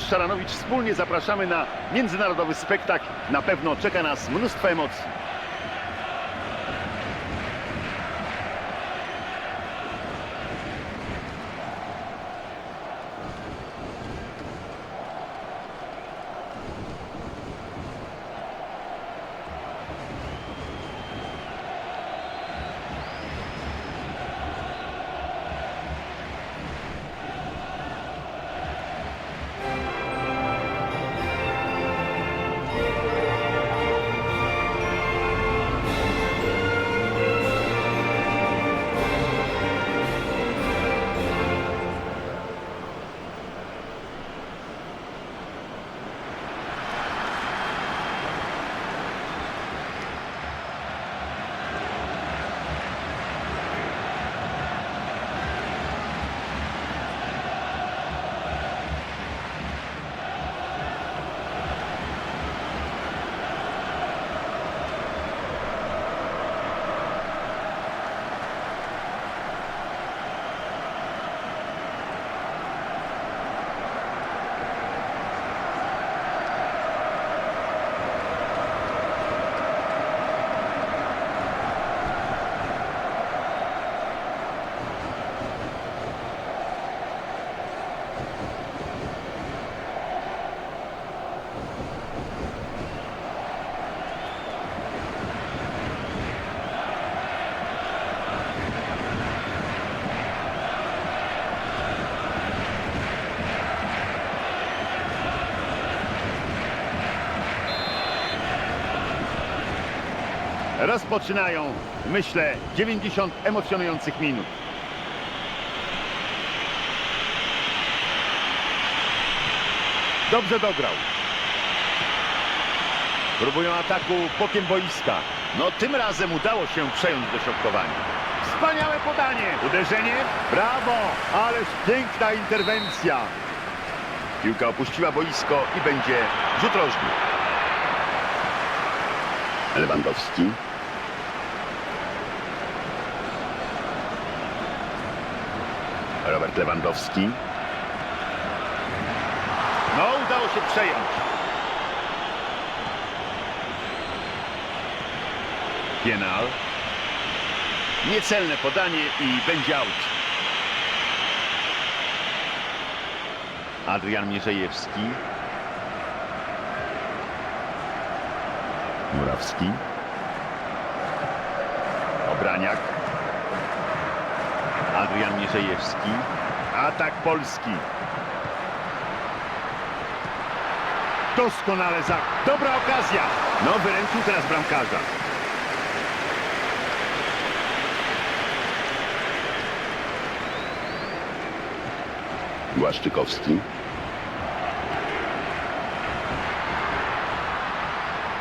Szaranowicz. Wspólnie zapraszamy na międzynarodowy spektakl. Na pewno czeka nas mnóstwo emocji. Rozpoczynają, myślę, 90 emocjonujących minut. Dobrze dograł. Próbują ataku bokiem boiska. No tym razem udało się przejąć dośrodkowanie. Wspaniałe podanie. Uderzenie. Brawo. Ależ piękna interwencja. Piłka opuściła boisko i będzie rzut rożny. Lewandowski. Robert Lewandowski. No, udało się przejąć. Pienal. Niecelne podanie i będzie out. Adrian Mierzejewski. Murawski. Obraniak. Adrian Mierzejewski. Atak Polski. Doskonale za... Dobra okazja. No, wyręczył teraz bramkarza. Błaszczykowski.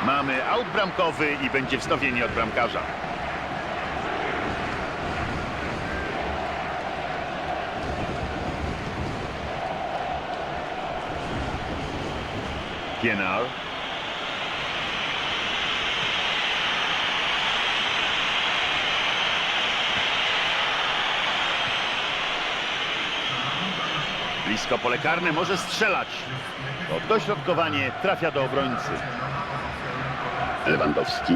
Mamy aut bramkowy i będzie wznowienie od bramkarza. Pienal. Blisko pole karne może strzelać. To dośrodkowanie trafia do obrońcy. Lewandowski.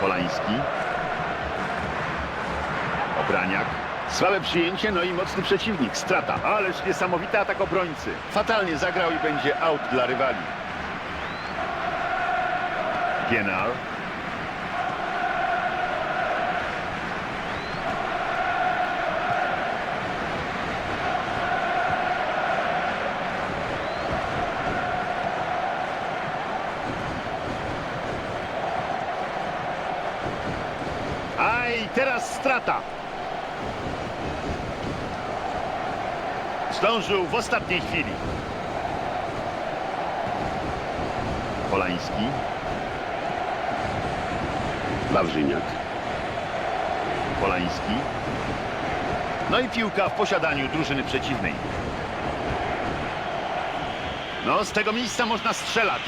Polański. Obraniak. Słabe przyjęcie, no i mocny przeciwnik. Strata. Ależ niesamowity atak obrońcy. Fatalnie zagrał i będzie out dla rywali. Pienal. Aj, teraz strata. Zdążył w ostatniej chwili. Polański. Wawrzyniak. Polański. No i piłka w posiadaniu drużyny przeciwnej. No, z tego miejsca można strzelać.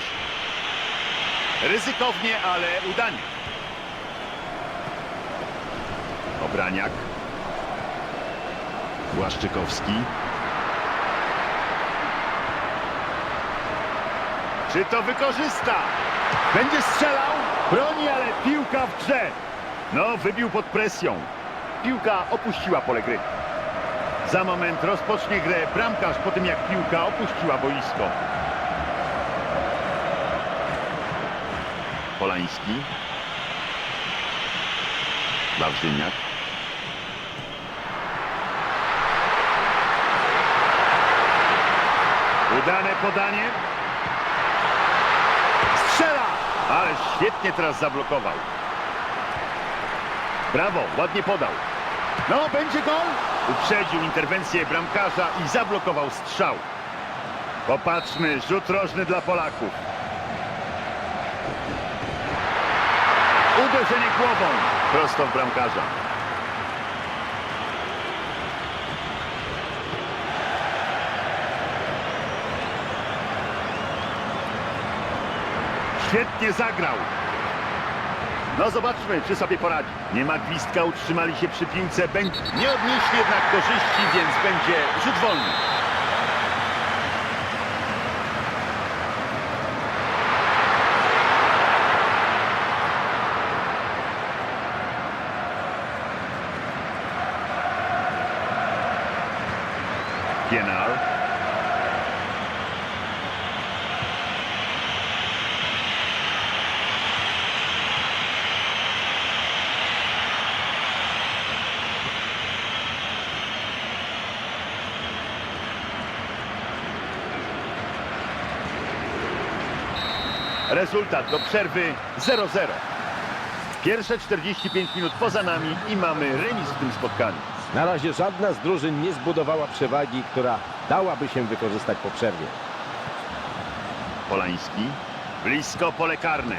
Ryzykownie, ale udanie. Obraniak. Błaszczykowski. Czy to wykorzysta? Będzie strzelał? Broni, ale piłka w grze. No, wybił pod presją. Piłka opuściła pole gry. Za moment rozpocznie grę bramkarz po tym, jak piłka opuściła boisko. Polański. Wawrzyniak. Udane podanie. Ale świetnie teraz zablokował. Brawo, ładnie podał. No, będzie gol. Uprzedził interwencję bramkarza i zablokował strzał. Popatrzmy, rzut rożny dla Polaków. Uderzenie głową prosto w bramkarza. Świetnie zagrał. No zobaczmy, czy sobie poradzi. Nie ma gwizdka, utrzymali się przy piłce. Będzie... Nie odnieśli jednak korzyści, więc będzie rzut wolny. Pienar. Rezultat do przerwy 0-0. Pierwsze 45 minut poza nami i mamy remis w tym spotkaniu. Na razie żadna z drużyn nie zbudowała przewagi, która dałaby się wykorzystać po przerwie. Polański. Blisko pole karne.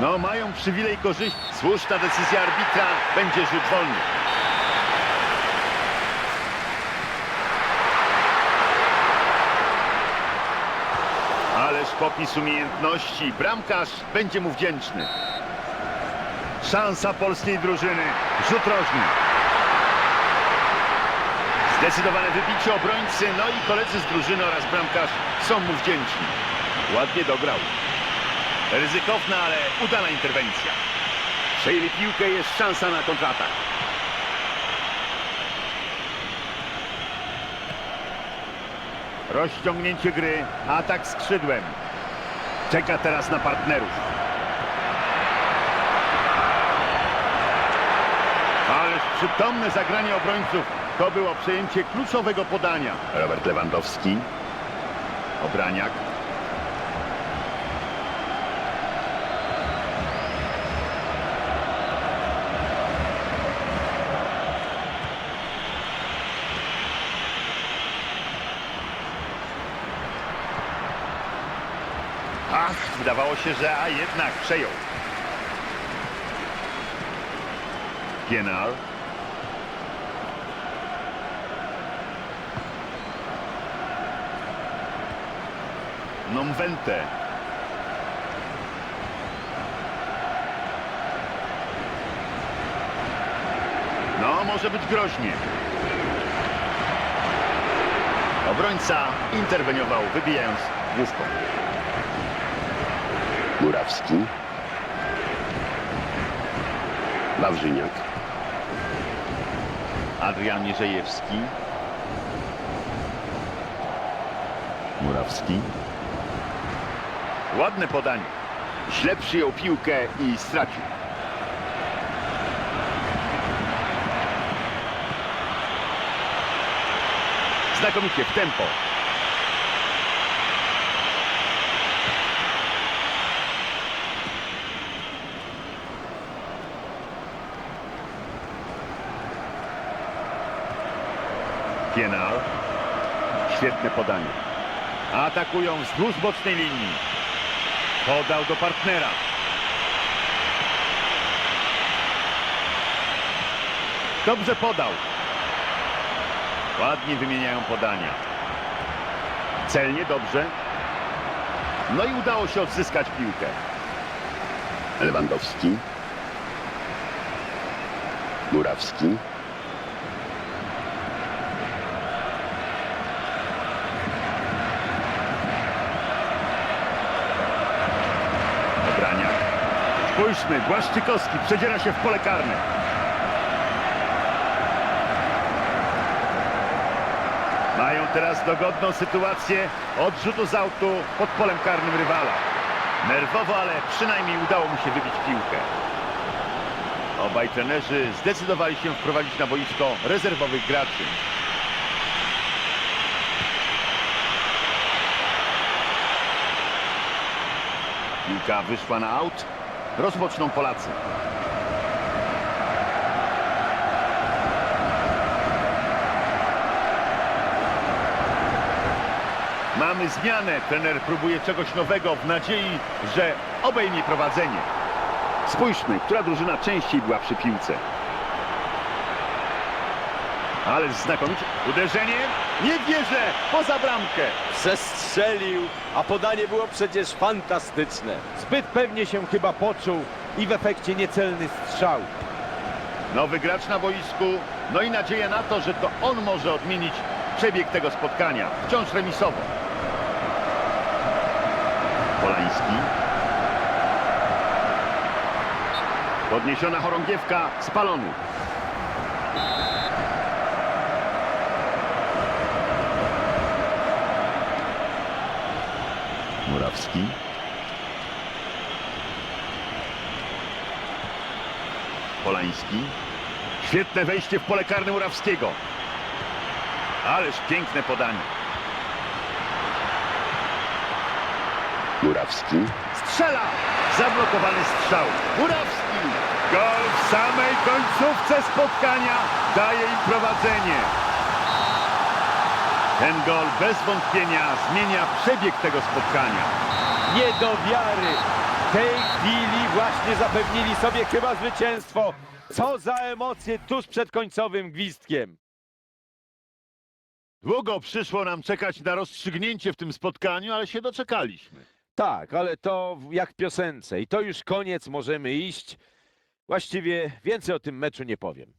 No, mają przywilej korzyści. Słuszna decyzja arbitra. Będzie rzut wolny. Popis umiejętności. Bramkarz będzie mu wdzięczny. Szansa polskiej drużyny. Rzut rożny. Zdecydowane wybicie obrońcy, no i koledzy z drużyny oraz bramkarz są mu wdzięczni. Ładnie dograł. Ryzykowna, ale udana interwencja. Przejęli piłkę, jest szansa na kontratak. Rozciągnięcie gry, atak skrzydłem. Czeka teraz na partnerów. Ależ przytomne zagranie obrońców to było przejęcie kluczowego podania. Robert Lewandowski. Obraniak. Ach, wydawało się, że a jednak przejął. Pienar. Nomvente. No, może być groźnie. Obrońca interweniował, wybijając główką. Murawski. Wawrzyniak. Adrian Jerzejewski. Murawski. Ładne podanie. Źle przyjął piłkę i stracił. Znakomicie w tempo. Pienar. Świetne podanie. Atakują wzdłuż bocznej linii. Podał do partnera. Dobrze podał. Ładnie wymieniają podania. Celnie, dobrze. No i udało się odzyskać piłkę. Lewandowski. Murawski. Spójrzmy, Błaszczykowski przedziera się w pole karne. Mają teraz dogodną sytuację odrzutu z autu pod polem karnym rywala. Nerwowo, ale przynajmniej udało mu się wybić piłkę. Obaj trenerzy zdecydowali się wprowadzić na boisko rezerwowych graczy. Piłka wyszła na aut. Rozpoczną Polacy. Mamy zmianę. Trener próbuje czegoś nowego w nadziei, że obejmie prowadzenie. Spójrzmy, która drużyna częściej była przy piłce. Ależ znakomicie. Uderzenie? Nie wierzę! Poza bramkę! Przestrzelił, a podanie było przecież fantastyczne. Zbyt pewnie się chyba poczuł i w efekcie niecelny strzał. Nowy gracz na boisku. No i nadzieja na to, że to on może odmienić przebieg tego spotkania. Wciąż remisowo. Polański. Podniesiona chorągiewka spalony. Murawski. Polański. Świetne wejście w pole karne Murawskiego. Ależ piękne podanie. Murawski, Strzela! Zablokowany strzał. Murawski! Gol w samej końcówce spotkania daje im prowadzenie. Ten gol bez wątpienia zmienia przebieg tego spotkania. Nie do wiary. W tej chwili właśnie zapewnili sobie chyba zwycięstwo. Co za emocje tuż przed końcowym gwizdkiem. Długo przyszło nam czekać na rozstrzygnięcie w tym spotkaniu, ale się doczekaliśmy. Tak, ale to jak w piosence. I to już koniec, możemy iść. Właściwie więcej o tym meczu nie powiem.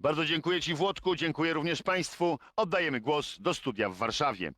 Bardzo dziękuję Ci Włodku, dziękuję również Państwu. Oddajemy głos do studia w Warszawie.